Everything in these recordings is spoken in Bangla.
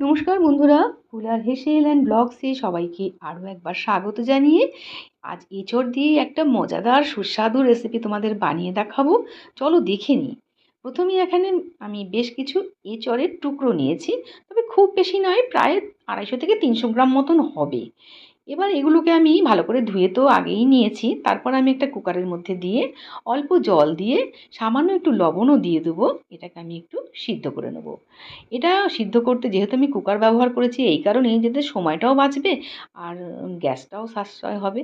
নমস্কার বন্ধুরা ফুলার হেসে এলেন ব্লগসে সবাইকে আরও একবার স্বাগত জানিয়ে আজ এঁচড় দিয়ে একটা মজাদার সুস্বাদু রেসিপি তোমাদের বানিয়ে দেখাবো। চলো দেখে নিই। প্রথমে এখানে আমি বেশ কিছু এঁচড়ের টুকরো নিয়েছি, তবে খুব বেশি নয়, প্রায় আড়াইশো থেকে তিনশো গ্রাম মতন হবে। এবার এগুলোকে আমি ভালো করে ধুয়ে তো আগেই নিয়েছি। তারপর আমি একটা কুকারের মধ্যে দিয়ে অল্প জল দিয়ে সামান্য একটু লবণও দিয়ে দেবো। এটাকে আমি একটু সিদ্ধ করে নেব। এটা সিদ্ধ করতে যেহেতু আমি কুকার ব্যবহার করেছি, এই কারণেই যাতে সময়টাও বাঁচবে আর গ্যাসটাও সাশ্রয় হবে।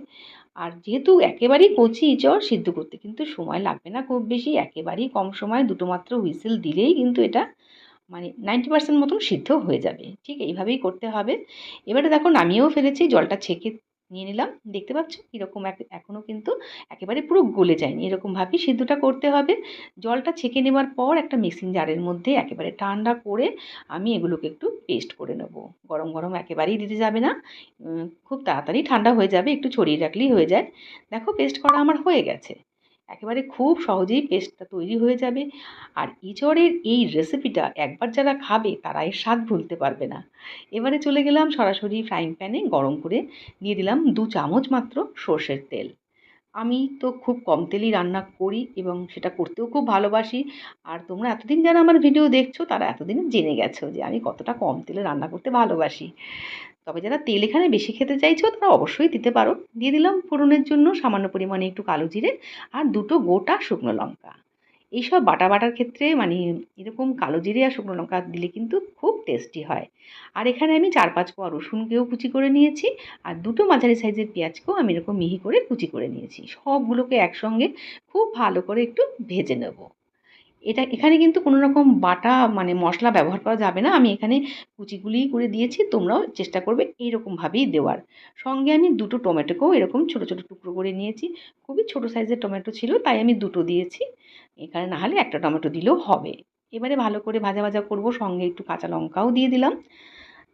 আর যেহেতু একেবারেই কচি ইঁচড়, সিদ্ধ করতে কিন্তু সময় লাগবে না খুব বেশি। একেবারেই কম সময় দুটো মাত্র হুইসেল দিলেই কিন্তু এটা মানে নাইনটি পার্সেন্ট মতন সিদ্ধ হয়ে যাবে। ঠিক এইভাবেই করতে হবে। এবারে দেখো, নামিয়েও ফেলেছি, জলটা ছেঁকে নিয়ে নিলাম। দেখতে পাচ্ছ? কীরকম এখনও কিন্তু একেবারে পুরো গলে যায়নি। এরকমভাবেই সিদ্ধটা করতে হবে। জলটা ছেঁকে নেওয়ার পর একটা মিক্সিং জারের মধ্যে একেবারে ঠান্ডা করে আমি এগুলোকে একটু পেস্ট করে নেব। গরম গরম একেবারেই দিতে যাবে না। খুব তাড়াতাড়ি ঠান্ডা হয়ে যাবে। একটু ছড়িয়ে রাখলেই হয়ে যায়। দেখো পেস্ট করা আমার হয়ে গেছে। একেবারে খুব সহজেই পেস্টটা তৈরি হয়ে যাবে। আর ইঁচড়ের এই রেসিপিটা একবার যারা খাবে তারা এর স্বাদ ভুলতে পারবে না। এবারে চলে গেলাম সরাসরি ফ্রাইং প্যানে গরম করে দিয়ে দিলাম দু চামচ মাত্র সর্ষের তেল। আমি তো খুব কম তেলেই রান্না করি এবং সেটা করতেও খুব ভালোবাসি। আর তোমরা এতদিন যারা আমার ভিডিও দেখছ, তারা এতদিন জেনে গেছো যে আমি কতটা কম তেলে রান্না করতে ভালোবাসি। তবে যারা তেল এখানে বেশি খেতে চাইছো, তারা অবশ্যই দিতে পারো। দিয়ে দিলাম ফোড়নের জন্য সামান্য পরিমাণে একটু কালো জিরে আর দুটো গোটা শুকনো লঙ্কা। এইসব বাটা বাটার ক্ষেত্রে মানে এরকম কালো জিরে আর শুকনো লঙ্কা দিলে কিন্তু খুব টেস্টি হয়। আর এখানে আমি চার পাঁচ কোয়া রসুনকেও কুচি করে নিয়েছি আর দুটো মাঝারি সাইজের পেঁয়াজকেও আমি এরকম মিহি করে কুচি করে নিয়েছি। সবগুলোকে একসঙ্গে খুব ভালো করে একটু ভেজে নেব। এটা এখানে কিন্তু কোনো রকম বাটা মানে মশলা ব্যবহার করা যাবে না। আমি এখানে কুচিগুলিই করে দিয়েছি, তোমরাও চেষ্টা করবে এইরকমভাবেই দেওয়ার। সঙ্গে আমি দুটো টমেটোকেও এরকম ছোটো ছোটো টুকরো করে নিয়েছি। খুবই ছোটো সাইজের টমেটো ছিল, তাই আমি দুটো দিয়েছি। এখানে না হলে একটা টমেটো দিলেও হবে। এবারে ভালো করে ভাজা ভাজা করব, সঙ্গে একটু কাঁচা লঙ্কাও দিয়ে দিলাম।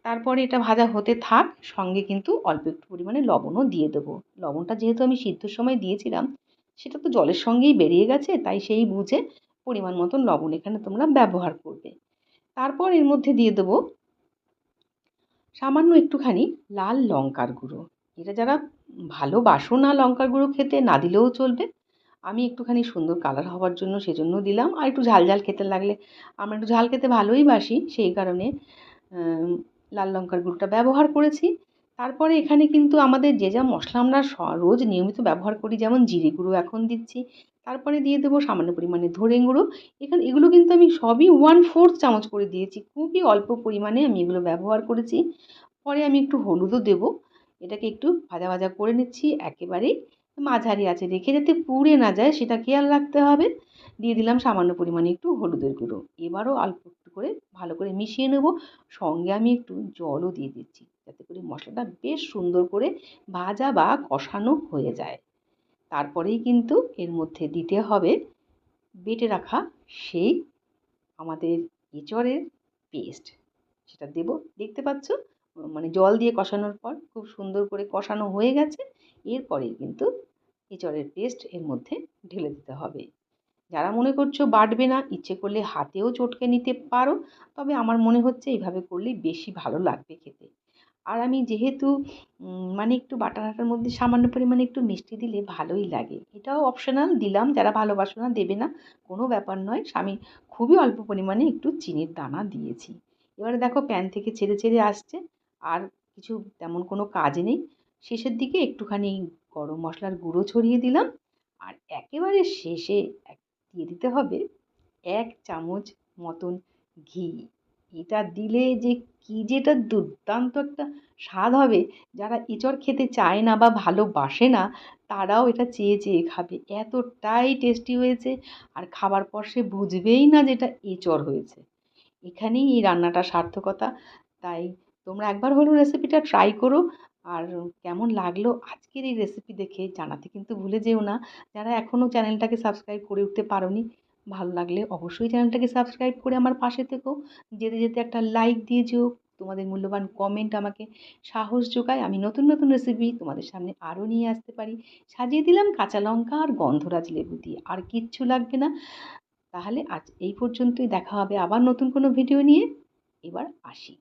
তারপরে এটা ভাজা হতে থাক, সঙ্গে কিন্তু অল্প একটু পরিমাণে লবণও দিয়ে দেবো। লবণটা যেহেতু আমি সিদ্ধর সময় দিয়েছিলাম, সেটা তো জলের সঙ্গেই বেরিয়ে গেছে, তাই সেই বুঝে পরিমাণ মতন লবণ এখানে তোমরা ব্যবহার করবে। তারপর এর মধ্যে দিয়ে দেবো সামান্য একটুখানি লাল লঙ্কার গুঁড়ো। এটা যারা ভালো ভালোবাসো না লঙ্কার গুঁড়ো খেতে, না দিলেও চলবে। আমি একটুখানি সুন্দর কালার হওয়ার জন্য সেজন্য দিলাম। আর একটু ঝাল ঝাল খেতে লাগলে আমরা একটু ঝাল খেতে ভালোই বাসি, সেই কারণে লাল লঙ্কার গুঁড়োটা ব্যবহার করেছি। তারপরে এখানে কিন্তু আমাদের যে যা মশলা আমরা রোজ নিয়মিত ব্যবহার করি, যেমন জিরে গুঁড়ো এখন দিচ্ছি। তারপরে দিয়ে দেবো সামান্য পরিমাণে ধরে গুঁড়ো। এখানে, এগুলো কিন্তু আমি সবই ওয়ান ফোর্থ চামচ করে দিয়েছি। খুবই অল্প পরিমাণে আমি এগুলো ব্যবহার করেছি। পরে আমি একটু হলুদও দেবো। এটাকে একটু ভাজা ভাজা করে নিচ্ছি। একেবারেই মাঝারি আছে, রেখে যাতে পুড়ে না যায় সেটা খেয়াল রাখতে হবে। দিয়ে দিলাম সামান্য পরিমাণে একটু হলুদের গুঁড়ো। এবারও অল্প একটু করে ভালো করে মিশিয়ে নেব। সঙ্গে আমি একটু জলও দিয়ে দিচ্ছি যাতে করে মশলাটা বেশ সুন্দর করে ভাজা বা কষানো হয়ে যায়। তারপরেই কিন্তু এর মধ্যে দিতে হবে বেটে রাখা সেই আমাদের এঁচড়ের পেস্ট। সেটা দেব। দেখতে পাচ্ছ? মানে জল দিয়ে কষানোর পর খুব সুন্দর করে কষানো হয়ে গেছে। এরপরেই কিন্তু এঁচড়ের পেস্ট এর মধ্যে ঢেলে দিতে হবে। যারা মনে করছ বাটবে না, ইচ্ছে করলে হাতেও চটকে নিতে পারো, তবে আমার মনে হচ্ছে এইভাবে করলেই বেশি ভালো লাগবে খেতে। আর আমি যেহেতু মানে একটু বাটা ঘাটার মধ্যে সামান্য পরিমাণে একটু মিষ্টি দিলে ভালোই লাগে। এটাও অপশনাল দিলাম, যারা ভালোবাসো না, দেবে না, কোনো ব্যাপার নয়। আমি খুবই অল্প পরিমাণে একটু চিনির দানা দিয়েছি। এবারে দেখো প্যান থেকে ছেড়ে ছেড়ে আসছে, আর কিছু তেমন কোনো কাজ নেই। শেষের দিকে একটুখানি গরম মশলার গুঁড়ো ছড়িয়ে দিলাম। আর একেবারে শেষে দিয়ে দিতে হবে এক চামচ মতন ঘি। এটা দিলে যে কী যে এটা দুর্দান্ত একটা স্বাদ হবে। যারা এঁচড় খেতে চায় না বা ভালোবাসে না, তারাও এটা চেয়ে চেয়ে খাবে। এতটাই টেস্টি হয়েছে আর খাবার পর সে বুঝবেই না যে এটা এঁচড় হয়েছে। এখানেই এই রান্নাটা সার্থকতা। তাই তোমরা একবার হলেও রেসিপিটা ট্রাই করো। আর কেমন লাগল আজকের এই রেসিপি দেখে জানাতে কিন্তু ভুলে যেও না। যারা এখনও চ্যানেলটাকে সাবস্ক্রাইব করে উঠতে পারোনি, ভালো লাগলে অবশ্যই চ্যানেলটাকে সাবস্ক্রাইব করে আমার পাশে থেকো। যেতে যেতে একটা লাইক দিয়ে যেও, তোমাদের মূল্যবান কমেন্ট আমাকে সাহস যোগায় আমি নতুন নতুন রেসিপি তোমাদের সামনে আরও নিয়ে আসতে পারি। সাজিয়ে দিলাম কাঁচা লঙ্কা আর গন্ধরাজ লেবু দিয়ে, আর কিচ্ছু লাগবে না। তাহলে আজ এই পর্যন্তই, দেখা হবে আবার নতুন কোনো ভিডিও নিয়ে। এবার আসি।